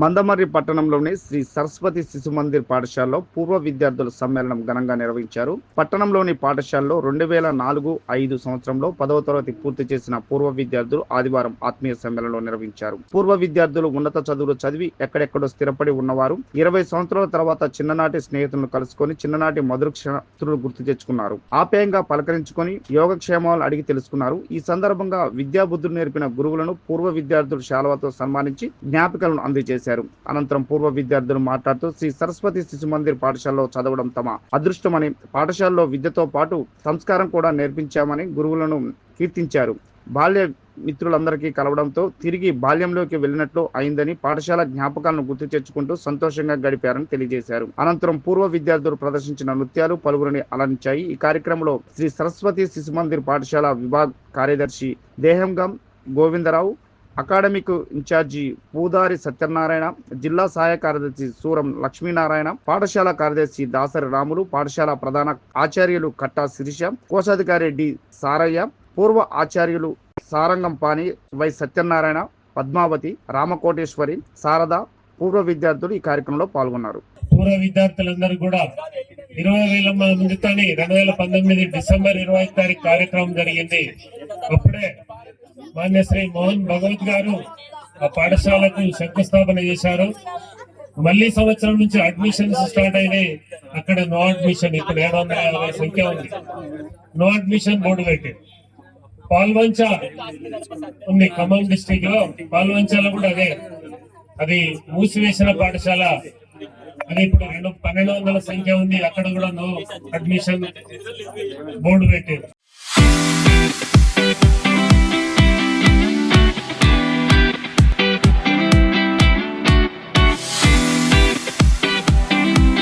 మందమర్రి పట్టణంలోని శ్రీ సరస్వతి శిశు మందిర్ పాఠశాలలో పూర్వ విద్యార్థుల సమ్మేళనం ఘనంగా నిర్వహించారు. పట్టణంలోని పాఠశాలలో రెండు వేల నాలుగు ఐదు సంవత్సరంలో పదవ తరగతి పూర్తి చేసిన పూర్వ విద్యార్థులు ఆదివారం ఆత్మీయ సమ్మేళనంలో నిర్వహించారు. పూర్వ విద్యార్థులు ఉన్నత చదువులు చదివి ఎక్కడెక్కడో స్థిరపడి ఉన్నవారు. ఇరవై సంవత్సరాల తర్వాత చిన్ననాటి స్నేహితులను కలుసుకొని చిన్ననాటి మధుర క్షణతులు గుర్తు తెచ్చుకున్నారు. ఆప్యాయంగా పలకరించుకొని యోగక్షేమాలు అడిగి తెలుసుకున్నారు. ఈ సందర్భంగా విద్యాబుద్ధులు నేర్పిన గురువులను పూర్వ విద్యార్థులు శాలవతో సన్మానించి జ్ఞాపికలను అందజేశారు. అనంతరం పూర్వ విద్యార్థులు మాట్లాడుతూ శ్రీ సరస్వతి శిశు మందిర్ పాఠశాలలో చదవడం తమ అదృష్టమని పాఠశాలలో విద్యతో పాటు సంస్కారం కూడా నేర్పించామని గురువులను కీర్తించారు. బాల్య మిత్రులందరికీ కలవడంతో తిరిగి బాల్యంలోకి వెళ్ళినట్లు అయిందని పాఠశాల జ్ఞాపకాలను గుర్తు తెచ్చుకుంటూ సంతోషంగా గడిపారని తెలియజేశారు. అనంతరం పూర్వ విద్యార్థులు ప్రదర్శించిన నృత్యాలు పలువురిని అలరించాయి. ఈ కార్యక్రమంలో శ్రీ సరస్వతి శిశు మందిర్ పాఠశాల విభాగ్ కార్యదర్శి దేహంగం గోవిందరావు అకాడమిక్ ఇన్ఛార్జి పూదారి సత్యనారాయణ జిల్లా సహాయ కార్యదర్శి సూరం లక్ష్మీనారాయణ పాఠశాల కార్యదర్శి దాసరి రాములు పాఠశాల ప్రధాన ఆచార్యులు కట్టా శిరీష కోశాధికారి డి సారయ్య పూర్వ ఆచార్యులు సారంగం పాని వై సత్యనారాయణ పద్మావతి రామకోటేశ్వరి శారద పూర్వ విద్యార్థులు ఈ కార్యక్రమంలో పాల్గొన్నారు. పూర్వ విద్యార్థులందరూ కూడా ఇరవై వేల మందితోని రెండు వేల పంతొమ్మిది డిసెంబర్ ఇరవై తారీఖు కార్యక్రమం జరిగింది. అప్పుడే మాన్య శ్రీ మోహన్ భగవత్ గారు ఆ పాఠశాలకు శంకుస్థాపన చేశారు. మళ్ళీ సంవత్సరం నుంచి అడ్మిషన్స్ స్టార్ట్ అయినాయి. అక్కడ నో అడ్మిషన్ ఇప్పుడు ఏడు వందల యాభై సంఖ్య ఉంది. నో అడ్మిషన్ బోర్డు పెట్టి పాల్వంచ ఉంది ఖమ్మం డిస్టిక్లో పాల్వంచలో కూడా అదే. అది మూసివేసిన పాఠశాల. అది ఇప్పుడు రెండు పన్నెండు వందల సంఖ్య ఉంది. అక్కడ కూడా నో అడ్మిషన్ బోర్డు పెట్టారు.